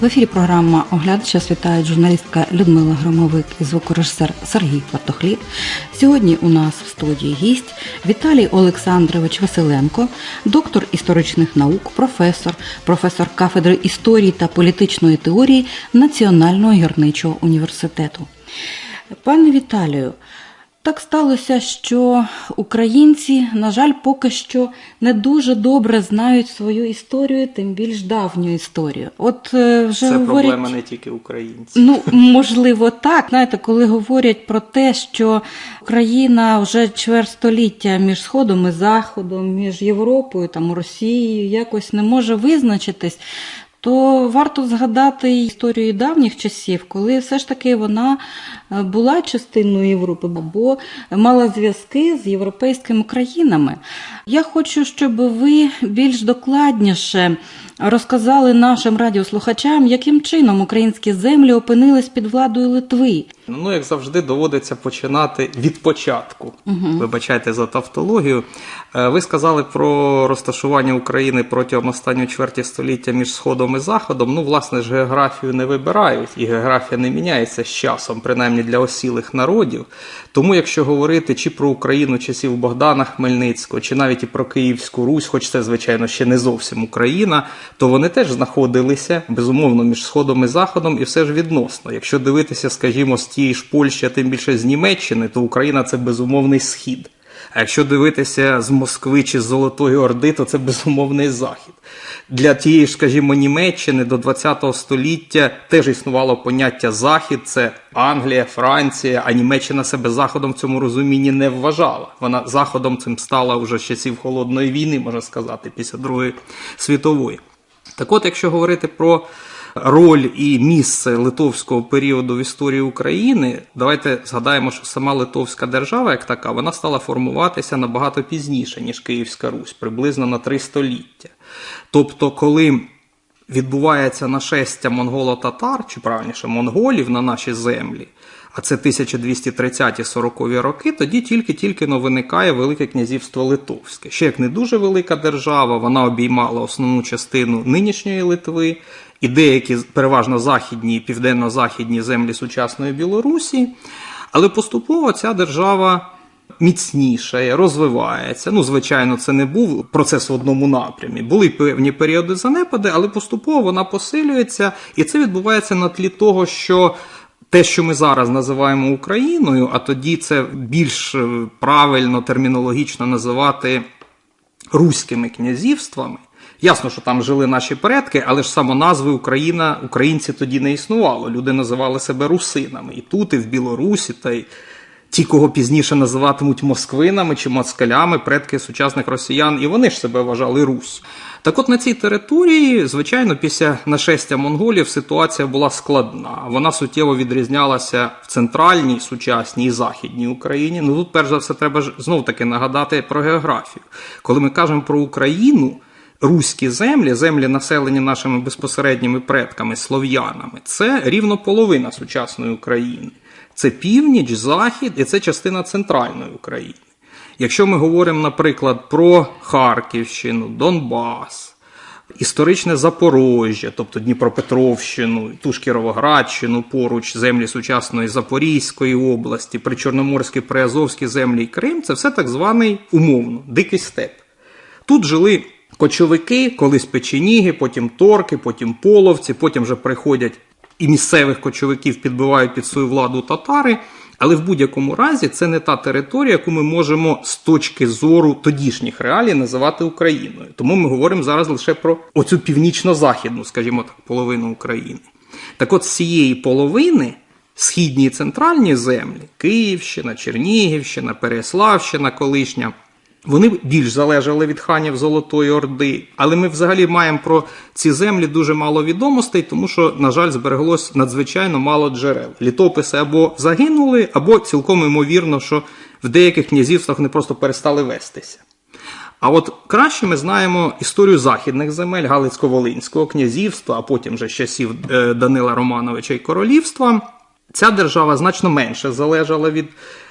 В ефірі програма «Оглядач» вітають журналістка Людмила Громовик і звукорежисер Сергій Патохлів. Сьогодні у нас в студії гість Віталій Олександрович Василенко, доктор історичних наук, професор, професор кафедри історії та політичної теорії Національного гірничого університету. Пане Віталію, так сталося, що українці, на жаль, поки що не дуже добре знають свою історію, тим більш давню історію. От е, вже Це говорять, проблема не тільки українців. Ну, можливо, так. Знаєте, коли говорять про те, що Україна вже чверть століття між Сходом і Заходом, між Європою там Росією якось не може визначитись. То варто згадати історію давніх часів, коли все ж таки вона е, була частиною Європи, або мала зв'язки з європейськими країнами. Я хочу, щоб ви більш докладніше розказали нашим радіослухачам, яким чином українські землі опинились під владою Литви. Ну, як завжди, доводиться починати від початку. Вибачайте за тавтологію. Е, Ви сказали про розташування України протягом останньої чверті століття між Сходом і Заходом. Ну, власне ж, географію не вибирають, і географія не міняється з часом, принаймні для осілих народів. Тому, якщо говорити чи про Україну часів Богдана Хмельницького, чи навіть і про Київську Русь, хоч це, звичайно, ще не зовсім Україна, то вони теж знаходилися безумовно між Сходом і Заходом, і все ж відносно. Якщо дивитися, скажімо, з тієї ж Польщі, а тим більше з Німеччини, то Україна це безумовний схід. А якщо дивитися з Москви чи з Золотої Орди, то це безумовний захід. Для тієї ж, скажімо, Німеччини до ХХ століття теж існувало поняття Захід, це Англія, Франція, а Німеччина себе заходом в цьому розумінні не вважала. Вона заходом цим стала вже з часів холодної війни, можна сказати, після Другої світової. Так от, якщо говорити про роль і місце литовського періоду в історії України, давайте згадаємо, що сама Литовська держава, як така, вона стала формуватися набагато пізніше, ніж Київська Русь, приблизно на три століття. Тобто, коли відбувається нашестя монголо-татар, чи правильніше монголів на наші землі, а це 1230-40 роки, тоді тільки-тільки но виникає Велике князівство Литовське. Ще як не дуже велика держава, вона обіймала основну частину нинішньої Литви і деякі переважно західні і південно-західні землі сучасної Білорусі. Але поступово ця держава міцнішає, розвивається. Ну, звичайно, це не був процес в одному напрямі. Були певні періоди занепади, але поступово вона посилюється, і це відбувається на тлі того, що. Те, що ми зараз називаємо Україною, а тоді це більш е, правильно термінологічно називати руськими князівствами. Ясно, що там жили наші предки, але ж самоназви Україна, українці тоді не існувало. Люди називали себе русинами. І тут, і в Білорусі, та й ті, кого пізніше називатимуть москвинами чи москалями, предки сучасних росіян, і вони ж себе вважали Русь. Так от на цій території, звичайно, після нашестя монголів ситуація була складна. Вона суттєво відрізнялася в центральній, сучасній і західній Україні. Ну тут, перш за все, треба ж знов таки нагадати про географію. Коли ми кажемо про Україну, руські землі, землі населені нашими безпосередніми предками, слов'янами, це рівно половина сучасної України. Це північ, захід і це частина центральної України. Якщо ми говоримо, наприклад, про Харківщину, Донбас, історичне Запорожжя, тобто Дніпропетровщину, ту ж Кіровоградщину, поруч землі сучасної Запорізької області, причорноморські, приазовські землі і Крим, це все так званий умовно дикий степ. Тут жили кочовики, колись печеніги, потім торки, потім половці, потім вже приходять і місцевих кочовиків підбивають під свою владу татари. Але в будь-якому разі це не та територія, яку ми можемо з точки зору тодішніх реалій називати Україною. Тому ми говоримо зараз лише про оцю північно-західну, скажімо так, половину України. Так от з цієї половини східні і центральні землі Київщина, Чернігівщина, Переяславщина колишня. Вони більш залежали від ханів Золотої Орди, але ми взагалі маємо про ці землі дуже мало відомостей, тому що, на жаль, збереглось надзвичайно мало джерел. Літописи або загинули, або цілком ймовірно, що в деяких князівствах вони просто перестали вестися. А от краще ми знаємо історію західних земель Галицько-Волинського князівства, а потім вже з часів е, Данила Романовича і королівства. Ця держава значно менше залежала від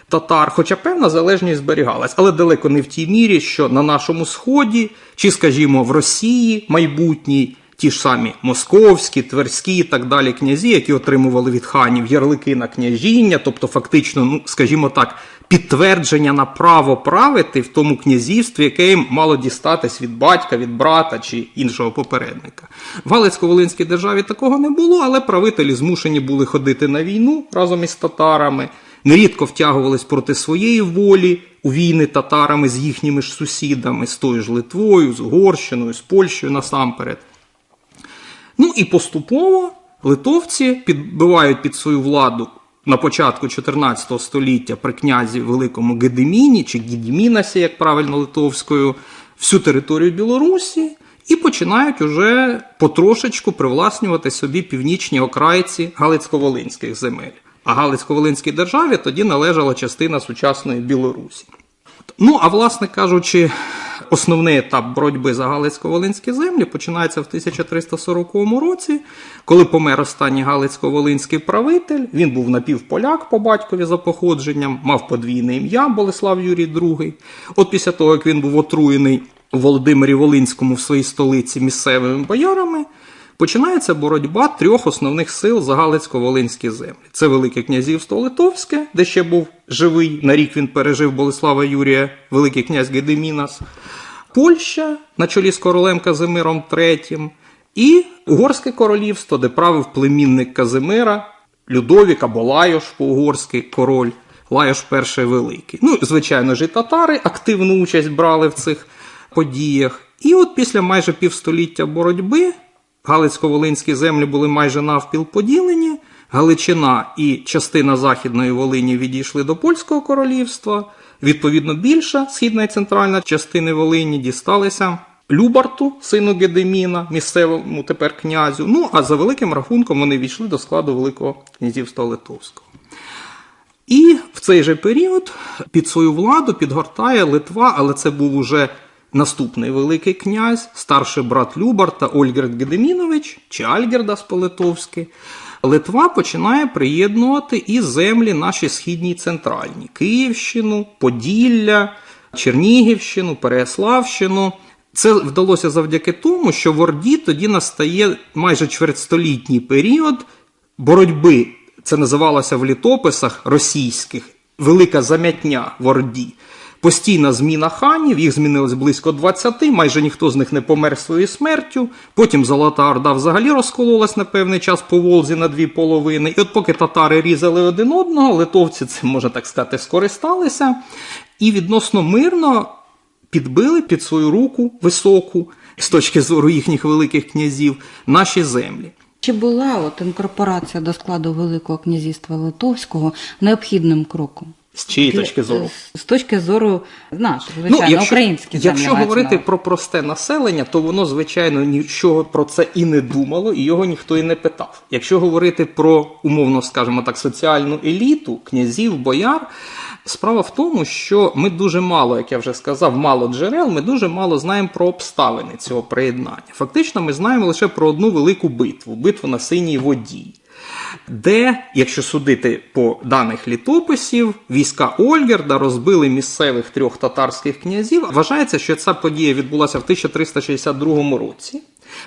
татар, хоча певна залежність зберігалась, але далеко не в тій мірі, що на нашому сході, чи, скажімо, в Росії майбутній. ті ж самі московські, тверські і так далі князі, які отримували від ханів ярлики на княжіння, тобто фактично, ну скажімо так, підтвердження на право правити в тому князівстві, яке їм мало дістатись від батька, від брата чи іншого попередника. В Галицько-Волинській державі такого не було, але правителі змушені були ходити на війну разом із татарами, нерідко втягувались проти своєї волі у війни татарами з їхніми ж сусідами, з тою ж Литвою, з Угорщиною, з Польщею насамперед. Ну і поступово литовці підбивають під свою владу на початку 14 століття при князі Великому Гедеміні чи Гідімінасі, як правильно литовською, всю територію Білорусі і починають уже потрошечку привласнювати собі північні окрайці Галицько-Волинських земель. А Галицько-Волинській державі тоді належала частина сучасної Білорусі. Ну, а власне кажучи, основний етап боротьби за Галицько-Волинські землі починається в 1340 році, коли помер останній Галицько-Волинський правитель. Він був напівполяк по батькові за походженням, мав подвійне ім'я Болеслав Юрій II. От після того, як він був отруєний Володимирі Волинському в своїй столиці місцевими боярами. Починається боротьба трьох основних сил за Галицько-Волинські землі. Це Велике князівство Литовське, де ще був живий. На рік він пережив Болеслава Юрія, Великий князь Гедемінас, Польща на чолі з королем Казимиром III, і Угорське королівство, де правив племінник Казимира, Людовік або Лайош по-угорськи король, Лайош І Великий. Ну, звичайно ж, і татари активну участь брали в цих подіях. І от після майже півстоліття боротьби. Галицько-Волинські землі були майже навпіл поділені. Галичина і частина Західної Волині відійшли до Польського королівства. Відповідно, більша східна і центральна частини Волині дісталися Любарту, сину Гедеміна, місцевому тепер князю. Ну а за великим рахунком вони війшли до складу Великого князівства Литовського. І в цей же період під свою владу підгортає Литва, але це був уже Наступний Великий князь, старший брат Любарта Ольгерд Гедемінович чи Альгердас по-литовськи, Литва починає приєднувати і землі наші східні і центральні: Київщину, Поділля, Чернігівщину, Переяславщину. Це вдалося завдяки тому, що в Орді тоді настає майже чвертьстолітній період боротьби. Це називалося в літописах російських велика замятня в Орді. Постійна зміна ханів, їх змінилось близько 20, майже ніхто з них не помер своєю смертю. Потім Золота Орда взагалі розкололась на певний час по Волзі на дві половини. І от поки татари різали один одного, литовці цим, можна так сказати, скористалися і відносно мирно підбили під свою руку високу з точки зору їхніх великих князів наші землі. Чи була от інкорпорація до складу Великого князівства Литовського необхідним кроком? З чиєї точки зору? З точки зору наших, звичайно, ну, якщо, українські Якщо говорити про просте населення, то воно, звичайно, нічого про це і не думало, і його ніхто і не питав. Якщо говорити про, умовно, скажімо так, соціальну еліту, князів, бояр, справа в тому, що ми дуже мало, як я вже сказав, мало джерел, ми дуже мало знаємо про обставини цього приєднання. Фактично, ми знаємо лише про одну велику битву битву на синій воді де, якщо судити по даних літописів, війська Ольгерда розбили місцевих трьох татарських князів. Вважається, що ця подія відбулася в 1362 році.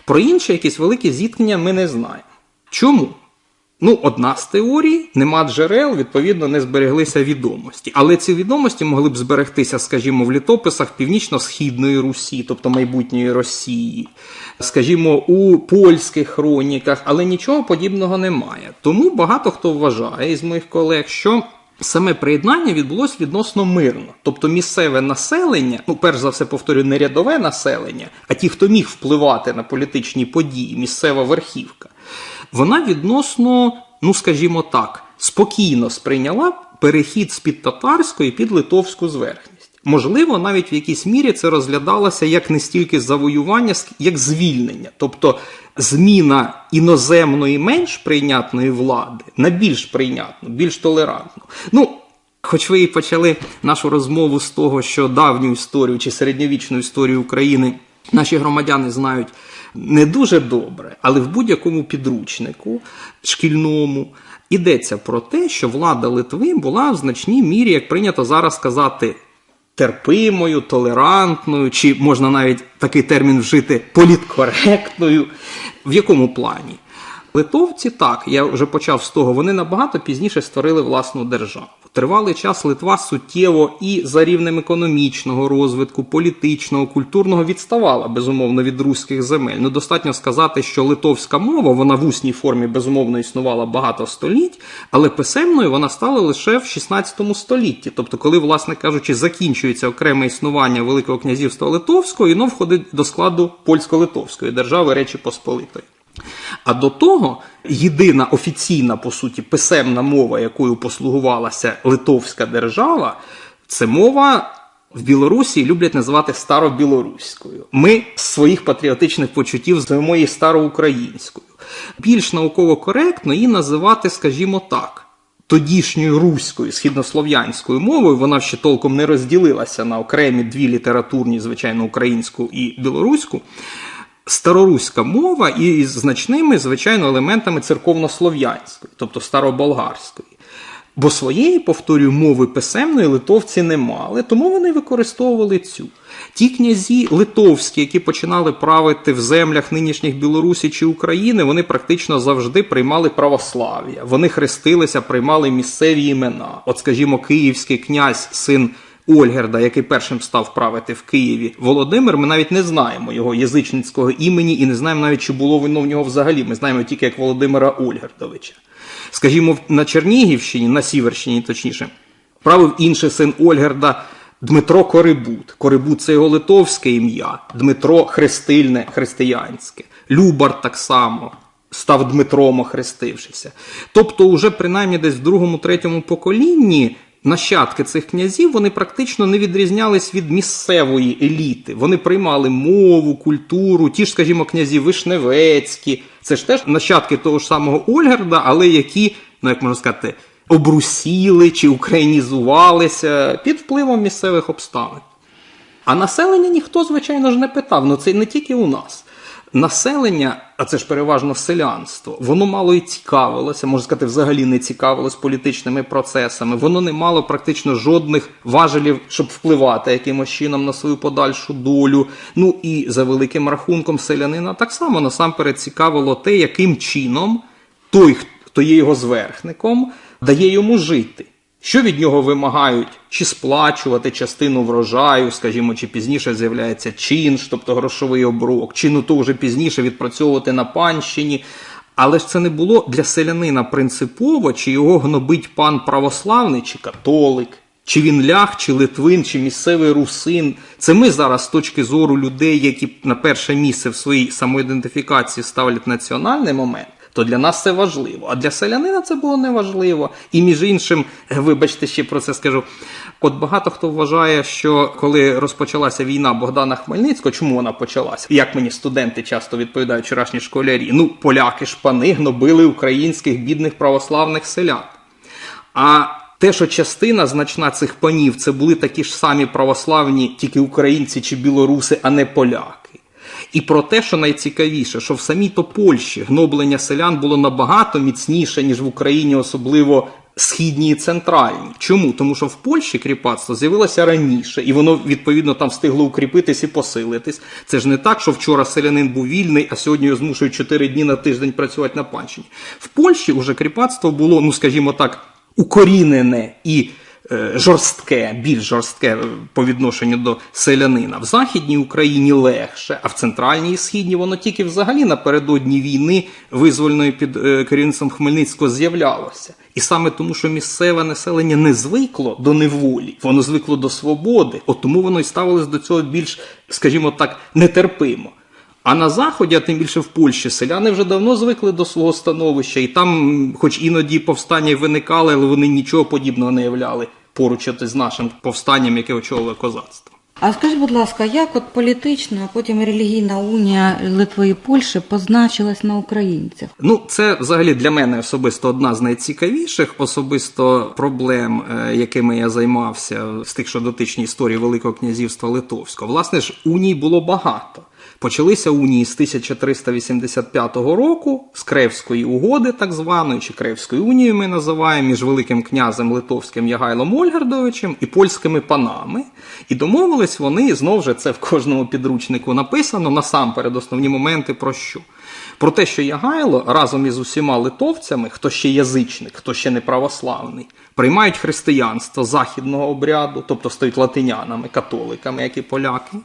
Про інші якісь великі зіткнення ми не знаємо. Чому? Ну, одна з теорій, нема джерел, відповідно, не збереглися відомості. Але ці відомості могли б зберегтися, скажімо, в літописах Північно-Східної Русі, тобто майбутньої Росії, скажімо, у польських хроніках, але нічого подібного немає. Тому багато хто вважає із моїх колег, що. Саме приєднання відбулося відносно мирно, тобто місцеве населення, ну перш за все повторюю, не рядове населення, а ті, хто міг впливати на політичні події, місцева верхівка, вона відносно, ну скажімо так, спокійно сприйняла перехід з під татарської під литовську зверхність. Можливо, навіть в якійсь мірі це розглядалося як не стільки завоювання, як звільнення, тобто зміна іноземної менш прийнятної влади на більш прийнятну, більш толерантну. Ну, Хоч ви і почали нашу розмову з того, що давню історію чи середньовічну історію України наші громадяни знають не дуже добре, але в будь-якому підручнику шкільному йдеться про те, що влада Литви була в значній мірі, як прийнято зараз сказати, терпимою, толерантною, чи можна навіть такий термін вжити політкоректною. В якому плані? Литовці так, я вже почав з того, вони набагато пізніше створили власну державу. Тривалий час Литва суттєво і за рівнем економічного розвитку, політичного, культурного відставала безумовно від руських земель. Ну достатньо сказати, що литовська мова вона в усній формі безумовно існувала багато століть, але писемною вона стала лише в 16 столітті. Тобто, коли, власне кажучи, закінчується окреме існування Великого князівства Литовського, і воно входить до складу польсько-литовської держави Речі Посполитої. А до того єдина офіційна, по суті, писемна мова, якою послугувалася Литовська держава, це мова в Білорусі люблять називати старобілоруською. Ми з своїх патріотичних почуттів звемо її староукраїнською. Більш науково коректно її називати, скажімо так. Тодішньою руською східнослов'янською мовою вона ще толком не розділилася на окремі дві літературні, звичайно, українську і білоруську староруська мова і з значними, звичайно, елементами церковнослов'янської, тобто староболгарської. Бо своєї, повторюю, мови писемної литовці не мали, тому вони використовували цю. Ті князі литовські, які починали правити в землях нинішніх Білорусі чи України, вони практично завжди приймали православ'я. Вони хрестилися, приймали місцеві імена. От, скажімо, київський князь, син Ольгерда, який першим став правити в Києві, Володимир, ми навіть не знаємо його язичницького імені і не знаємо навіть, чи було воно в нього взагалі. Ми знаємо тільки як Володимира Ольгердовича. Скажімо, на Чернігівщині, на Сіверщині, точніше, правив інший син Ольгерда Дмитро Корибут. Корибут це його литовське ім'я, Дмитро Хрестильне, християнське, Любар так само. Став Дмитром, охрестившися. Тобто, уже принаймні десь в другому-третьому поколінні нащадки цих князів вони практично не відрізнялись від місцевої еліти. Вони приймали мову, культуру, ті ж, скажімо, князі Вишневецькі. Це ж теж нащадки того ж самого Ольгарда, але які, ну як можна сказати, обрусіли чи українізувалися під впливом місцевих обставин. А населення ніхто, звичайно ж, не питав. Ну це не тільки у нас. Населення, а це ж переважно селянство, воно мало і цікавилося, можна сказати, взагалі не цікавилось політичними процесами. Воно не мало практично жодних важелів, щоб впливати якимось чином на свою подальшу долю. Ну і за великим рахунком селянина так само насамперед цікавило те, яким чином той, хто є його зверхником, дає йому жити. Що від нього вимагають? Чи сплачувати частину врожаю, скажімо, чи пізніше з'являється чинш, тобто грошовий оброк, чи ну то вже пізніше відпрацьовувати на панщині. Але ж це не було для селянина принципово, чи його гнобить пан православний, чи католик, чи він ляг, чи литвин, чи місцевий русин. Це ми зараз з точки зору людей, які на перше місце в своїй самоідентифікації ставлять національний момент то для нас це важливо. А для селянина це було неважливо. І між іншим, вибачте, ще про це скажу. От багато хто вважає, що коли розпочалася війна Богдана Хмельницького, чому вона почалася? Як мені студенти часто відповідають вчорашні школярі? Ну, поляки ж пани гнобили українських бідних православних селян. А те, що частина значна цих панів це були такі ж самі православні, тільки українці чи білоруси, а не поляки. І про те, що найцікавіше, що в самій то Польщі гноблення селян було набагато міцніше, ніж в Україні, особливо східній і центральній. Чому? Тому що в Польщі кріпацтво з'явилося раніше, і воно відповідно там встигло укріпитись і посилитись. Це ж не так, що вчора селянин був вільний, а сьогодні його змушують 4 дні на тиждень працювати на панщині. В Польщі вже кріпацтво було, ну скажімо так, укорінене і жорстке, більш жорстке по відношенню до селянина. В Західній Україні легше, а в центральній і східній воно тільки взагалі напередодні війни, визвольної під е, керівництвом Хмельницького, з'являлося. І саме тому, що місцеве населення не звикло до неволі, воно звикло до свободи, от тому воно й ставилось до цього більш, скажімо так, нетерпимо. А на Заході, а тим більше в Польщі, селяни вже давно звикли до свого становища, і там, хоч іноді повстання виникали, але вони нічого подібного не являли поруч з нашим повстанням, яке очолило козацтво. А скажіть, будь ласка, як от політична, а потім релігійна унія Литви і Польщі позначилась на українцях? Ну, це взагалі для мене особисто одна з найцікавіших особисто проблем, е, якими я займався з тих, що дотичні історії Великого князівства Литовського. Власне ж, уній було багато. Почалися унії з 1385 року, з Кревської угоди, так званої, чи Кревської унії ми називаємо між Великим князем Литовським Ягайлом Ольгардовичем і польськими панами. І домовились вони, знову ж це в кожному підручнику написано, насамперед основні моменти про що. Про те, що Ягайло разом із усіма литовцями, хто ще язичник, хто ще не православний, приймають християнство західного обряду, тобто стають латинянами, католиками, як і поляки.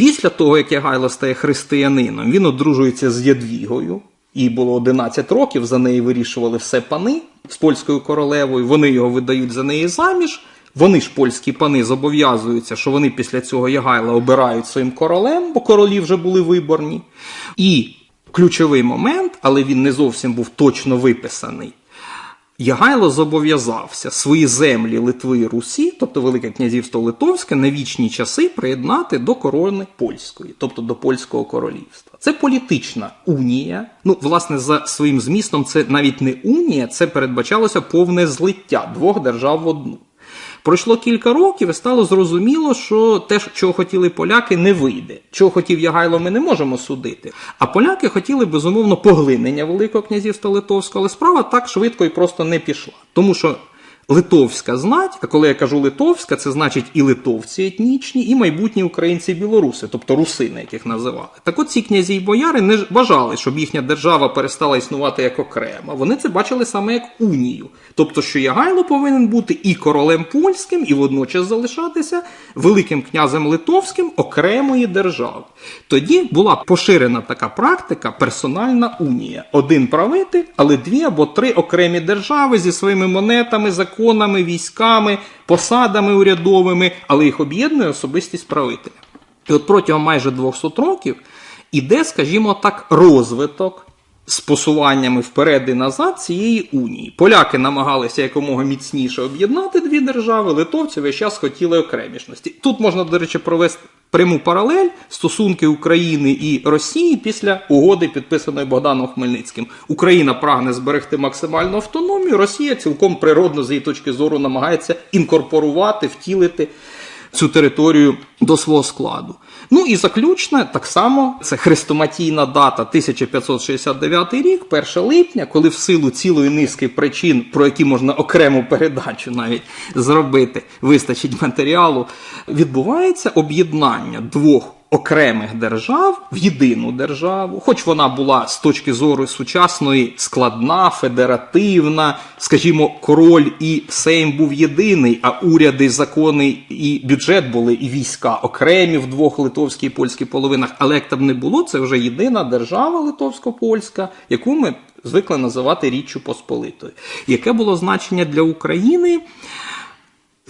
Після того, як Ягайло стає християнином, він одружується з Ядвігою. Їй було 11 років, за неї вирішували все пани з польською королевою. Вони його видають за неї заміж. Вони ж польські пани зобов'язуються, що вони після цього Ягайла обирають своїм королем, бо королі вже були виборні. І ключовий момент, але він не зовсім був точно виписаний. Ягайло зобов'язався свої землі Литви і Русі, тобто Велике князівство Литовське, на вічні часи приєднати до корони польської, тобто до польського королівства. Це політична унія. Ну, власне, за своїм змістом, це навіть не унія, це передбачалося повне злиття двох держав в одну. Пройшло кілька років і стало зрозуміло, що те, чого хотіли поляки, не вийде. Чого хотів Ягайло, ми не можемо судити. А поляки хотіли безумовно поглинення Великого князівства Литовського, але справа так швидко і просто не пішла. Тому що литовська знать, а коли я кажу литовська, це значить і литовці етнічні, і майбутні українці білоруси, тобто русини, яких називали. Так от ці князі й бояри не бажали, щоб їхня держава перестала існувати як окрема. Вони це бачили саме як унію. Тобто, що Ягайло повинен бути і королем польським, і водночас залишатися великим князем литовським окремої держави. Тоді була поширена така практика персональна унія. Один правитель, але дві або три окремі держави зі своїми монетами, законами, військами, посадами урядовими, але їх об'єднує особистість правителя. І от протягом майже 200 років іде, скажімо так, розвиток з посуваннями вперед і назад цієї унії. Поляки намагалися якомога міцніше об'єднати дві держави, литовці весь час хотіли окремішності. Тут можна, до речі, провести пряму паралель стосунки України і Росії після угоди, підписаної Богданом Хмельницьким. Україна прагне зберегти максимальну автономію. Росія цілком природно, з її точки зору, намагається інкорпорувати, втілити цю територію до свого складу. Ну і заключне, так само, це хрестоматійна дата 1569 рік, 1 липня, коли в силу цілої низки причин, про які можна окрему передачу навіть зробити, вистачить матеріалу, відбувається об'єднання двох. Окремих держав в єдину державу, хоч вона була з точки зору сучасної складна, федеративна, скажімо, король і Сейм був єдиний, а уряди, закони і бюджет були і війська окремі в двох литовській і польській половинах. Але як там не було, це вже єдина держава литовсько-польська, яку ми звикли називати Річчю Посполитою. Яке було значення для України?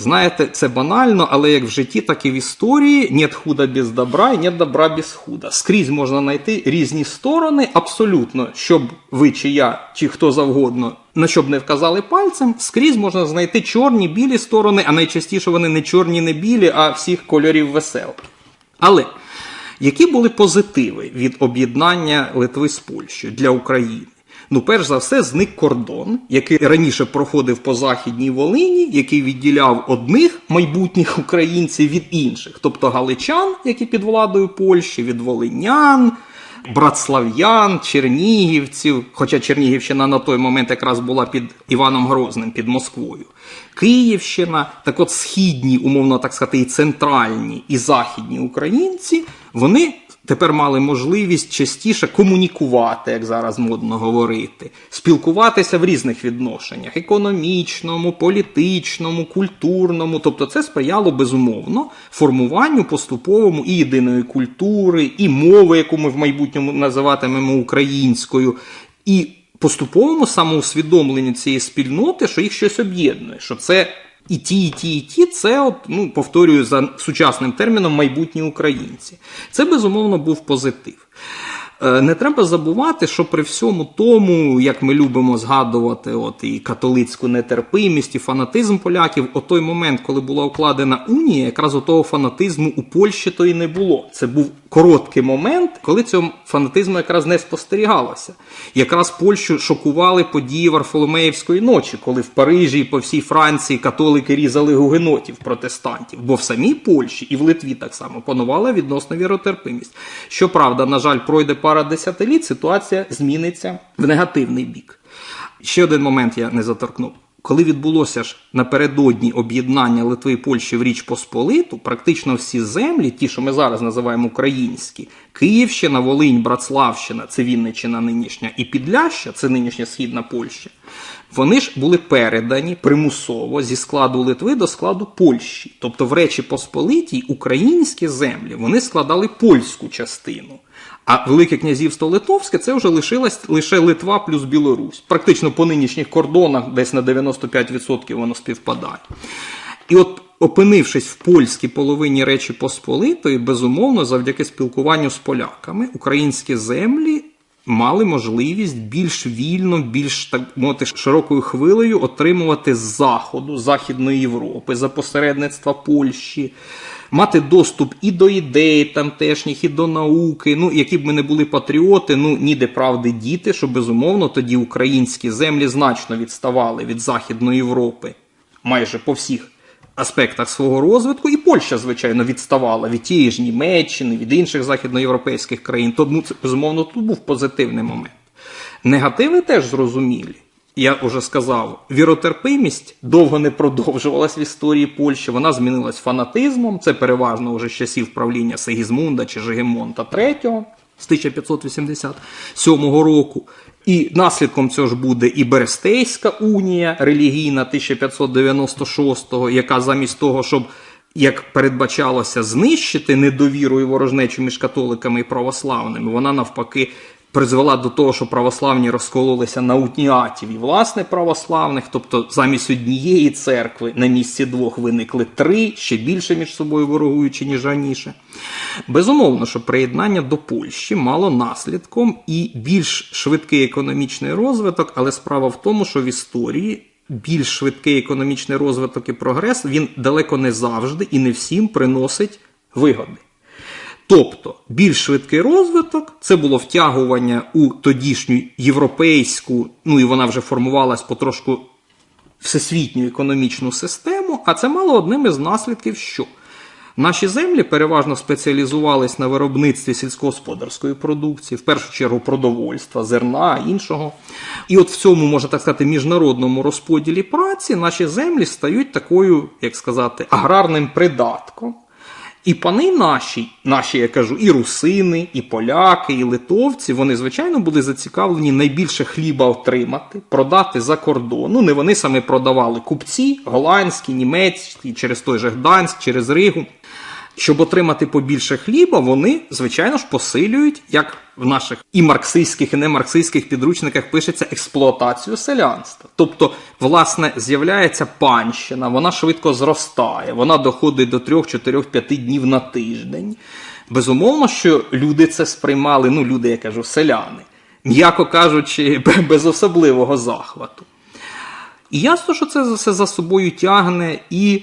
Знаєте, це банально, але як в житті, так і в історії нет худа без добра і нет добра без худа. Скрізь можна знайти різні сторони, абсолютно, щоб ви чи я, чи хто завгодно, на що б не вказали пальцем, скрізь можна знайти чорні, білі сторони, а найчастіше вони не чорні, не білі, а всіх кольорів веселих. Але які були позитиви від об'єднання Литви з Польщею для України? Ну, перш за все, зник кордон, який раніше проходив по західній Волині, який відділяв одних майбутніх українців від інших, тобто галичан, які під владою Польщі, від волинян, братслав'ян, чернігівців. Хоча Чернігівщина на той момент якраз була під Іваном Грозним, під Москвою. Київщина, так от східні, умовно так сказати, і центральні і західні українці, вони тепер мали можливість частіше комунікувати, як зараз модно говорити, спілкуватися в різних відношеннях економічному, політичному, культурному. Тобто, це сприяло безумовно формуванню поступовому і єдиної культури, і мови, яку ми в майбутньому називатимемо українською. і Поступовому самоусвідомленню цієї спільноти, що їх щось об'єднує, що це і ті, і ті, і ті це, от, ну, повторюю за сучасним терміном, майбутні українці. Це безумовно був позитив. Е, Не треба забувати, що при всьому тому, як ми любимо згадувати, от і католицьку нетерпимість, і фанатизм поляків, о той момент, коли була укладена унія, якраз у того фанатизму у Польщі то і не було. Це був короткий момент, коли цього фанатизму якраз не спостерігалося. Якраз Польщу шокували події Варфоломеївської ночі, коли в Парижі і по всій Франції католики різали гугенотів протестантів, бо в самій Польщі і в Литві так само панувала відносна віротерпимість. Щоправда, на жаль, пройде пара десятиліть, ситуація зміниться в негативний бік. Ще один момент я не заторкнув. Коли відбулося ж напередодні об'єднання Литви і Польщі в Річ Посполиту, практично всі землі, ті, що ми зараз називаємо українські, Київщина, Волинь, Братславщина, це Вінниччина нинішня, і Підляща, це нинішня східна Польща, вони ж були передані примусово зі складу Литви до складу Польщі. Тобто в Речі Посполитій українські землі вони складали польську частину. А Велике князівство Литовське це вже лишилась лише Литва плюс Білорусь. Практично по нинішніх кордонах десь на 95% воно співпадає. І от, опинившись в польській половині Речі Посполитої, безумовно, завдяки спілкуванню з поляками, українські землі мали можливість більш вільно, більш так мовити, широкою хвилею отримувати з заходу, Західної Європи, за посередництва Польщі, мати доступ і до ідей тамтешніх, і до науки. Ну, які б ми не були патріоти, ну ніде правди діти, що безумовно тоді українські землі значно відставали від Західної Європи майже по всіх аспектах свого розвитку, і Польща, звичайно, відставала від тієї ж Німеччини, від інших західноєвропейських країн. Тому це безумовно тут був позитивний момент. Негативи теж зрозумілі. Я вже сказав, віротерпимість довго не продовжувалась в історії Польщі. Вона змінилась фанатизмом. Це переважно вже з часів правління Сигізмунда чи Жигемонта III з 1587 року. І наслідком цього ж буде і Берестейська унія релігійна 1596-го, яка замість того, щоб як передбачалося знищити недовіру і ворожнечу між католиками і православними, вона навпаки призвела до того, що православні розкололися на утніатів і власне православних, тобто замість однієї церкви на місці двох виникли три, ще більше між собою ворогуючи, ніж раніше. Безумовно, що приєднання до Польщі мало наслідком і більш швидкий економічний розвиток, але справа в тому, що в історії. Більш швидкий економічний розвиток і прогрес він далеко не завжди і не всім приносить вигоди. Тобто більш швидкий розвиток це було втягування у тодішню європейську, ну і вона вже формувалась потрошку всесвітню економічну систему, а це мало одним із наслідків, що наші землі переважно спеціалізувались на виробництві сільськогосподарської продукції, в першу чергу продовольства, зерна, іншого. І от в цьому, можна так сказати, міжнародному розподілі праці наші землі стають такою, як сказати, аграрним придатком. І пани наші, наші, я кажу, і русини, і поляки, і литовці, вони, звичайно, були зацікавлені найбільше хліба отримати, продати за кордон. Ну, не вони саме продавали купці, голландські, німецькі, через той же Гданськ, через Ригу. Щоб отримати побільше хліба, вони, звичайно ж, посилюють, як в наших і марксистських, і немарксистських підручниках пишеться експлуатацію селянства. Тобто, власне, з'являється панщина, вона швидко зростає, вона доходить до 3-4-5 днів на тиждень. Безумовно, що люди це сприймали, ну, люди, я кажу, селяни, м'яко кажучи, без особливого захвату. І ясно, що це все за собою тягне і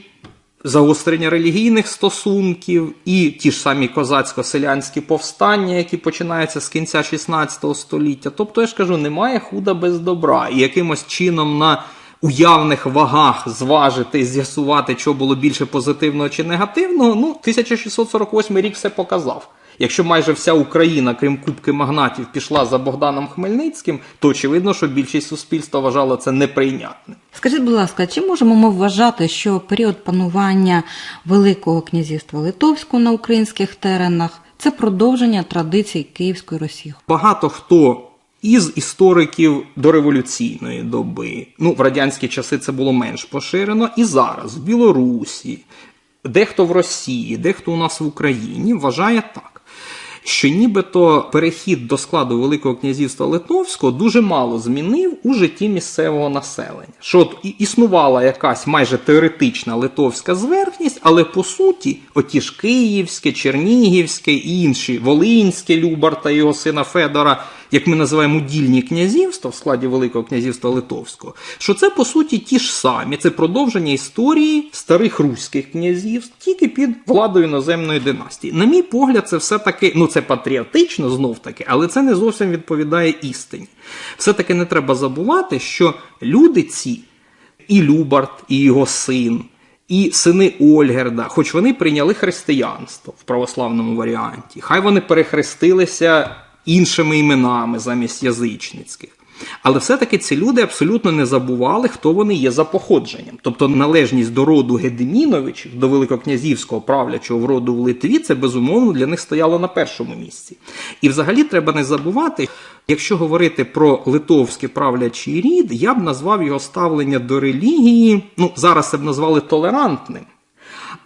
загострення релігійних стосунків, і ті ж самі козацько-селянські повстання, які починаються з кінця 16 століття. Тобто, я ж кажу, немає худа без добра, і якимось чином на уявних вагах зважити з'ясувати, що було більше позитивного чи негативного. Ну, 1648 рік все показав. Якщо майже вся Україна, крім Кубки магнатів, пішла за Богданом Хмельницьким, то очевидно, що більшість суспільства вважала це неприйнятним. Скажіть, будь ласка, чи можемо ми вважати, що період панування Великого князівства Литовського на українських теренах це продовження традицій Київської Росії? Багато хто із істориків дореволюційної доби, ну в радянські часи це було менш поширено, і зараз в Білорусі, дехто в Росії, дехто у нас в Україні вважає так що нібито перехід до складу Великого князівства Литовського дуже мало змінив у житті місцевого населення. Що от існувала якась майже теоретична литовська зверхність, але по суті, оті ж Київське, Чернігівське і інші Волинське Любар та його сина Федора, як ми називаємо дільні князівства в складі Великого князівства Литовського, що це по суті ті ж самі, це продовження історії старих руських князівств, тільки під владою іноземної династії. На мій погляд, це все таки, ну це патріотично знов таки, але це не зовсім відповідає істині. Все таки не треба забувати, що люди ці, і Любарт, і його син. І сини Ольгерда, хоч вони прийняли християнство в православному варіанті, хай вони перехрестилися іншими іменами замість язичницьких. Але все-таки ці люди абсолютно не забували, хто вони є за походженням. Тобто належність до роду Гедеміновичів, до великокнязівського правлячого роду в Литві, це безумовно для них стояло на першому місці. І взагалі треба не забувати, якщо говорити про литовський правлячий рід, я б назвав його ставлення до релігії, ну зараз це б назвали толерантним.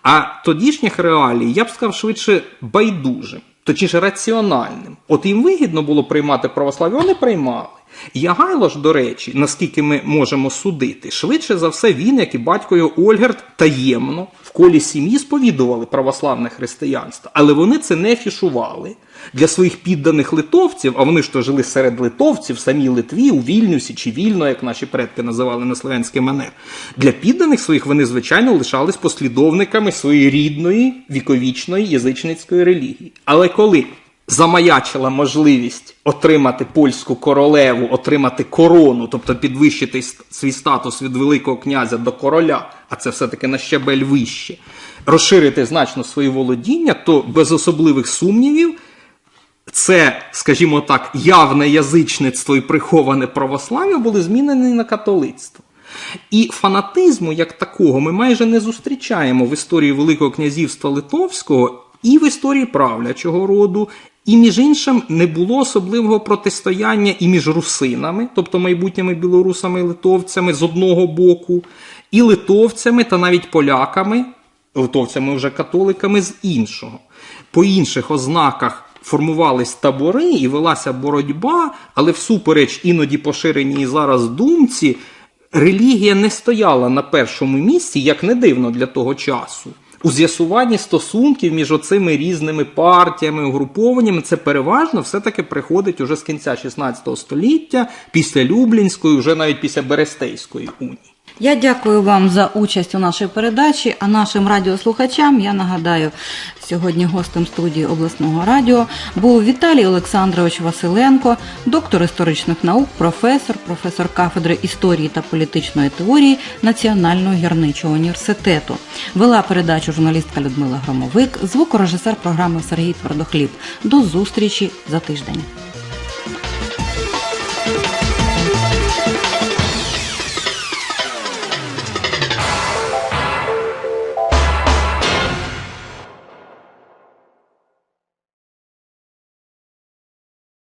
А тодішніх реалій я б сказав швидше байдужим, точніше раціональним. От їм вигідно було приймати православ'я, вони приймали. Ягайло ж, до речі, наскільки ми можемо судити, швидше за все, він, як і батько його Ольгерт, таємно в колі сім'ї сповідували православне християнство, але вони це не фішували для своїх підданих литовців, а вони ж то жили серед литовців в самій Литві, у Вільнюсі чи Вільно, як наші предки називали на слов'янський манер. Для підданих своїх вони, звичайно, лишались послідовниками своєї рідної віковічної язичницької релігії. Але коли замаячила можливість отримати польську королеву, отримати корону, тобто підвищити свій статус від Великого князя до короля, а це все-таки на щебель вище, розширити значно свої володіння, то без особливих сумнівів це, скажімо так, явне язичництво і приховане православ'я були змінені на католицтво. І фанатизму як такого ми майже не зустрічаємо в історії Великого князівства Литовського і в історії правлячого роду. І між іншим не було особливого протистояння і між русинами, тобто майбутніми білорусами і литовцями з одного боку, і литовцями та навіть поляками, литовцями вже католиками з іншого. По інших ознаках формувались табори і велася боротьба, але всупереч іноді поширеній зараз думці, релігія не стояла на першому місці, як не дивно для того часу. У з'ясуванні стосунків між оцими різними партіями, угрупованнями, це переважно все-таки приходить уже з кінця 16 століття, після Люблінської, вже навіть після Берестейської унії. Я дякую вам за участь у нашій передачі. А нашим радіослухачам я нагадаю, сьогодні гостем студії обласного радіо був Віталій Олександрович Василенко, доктор історичних наук, професор, професор кафедри історії та політичної теорії Національного гірничого університету. Вела передачу журналістка Людмила Громовик, звукорежисер програми Сергій Твердохліб. До зустрічі за тиждень.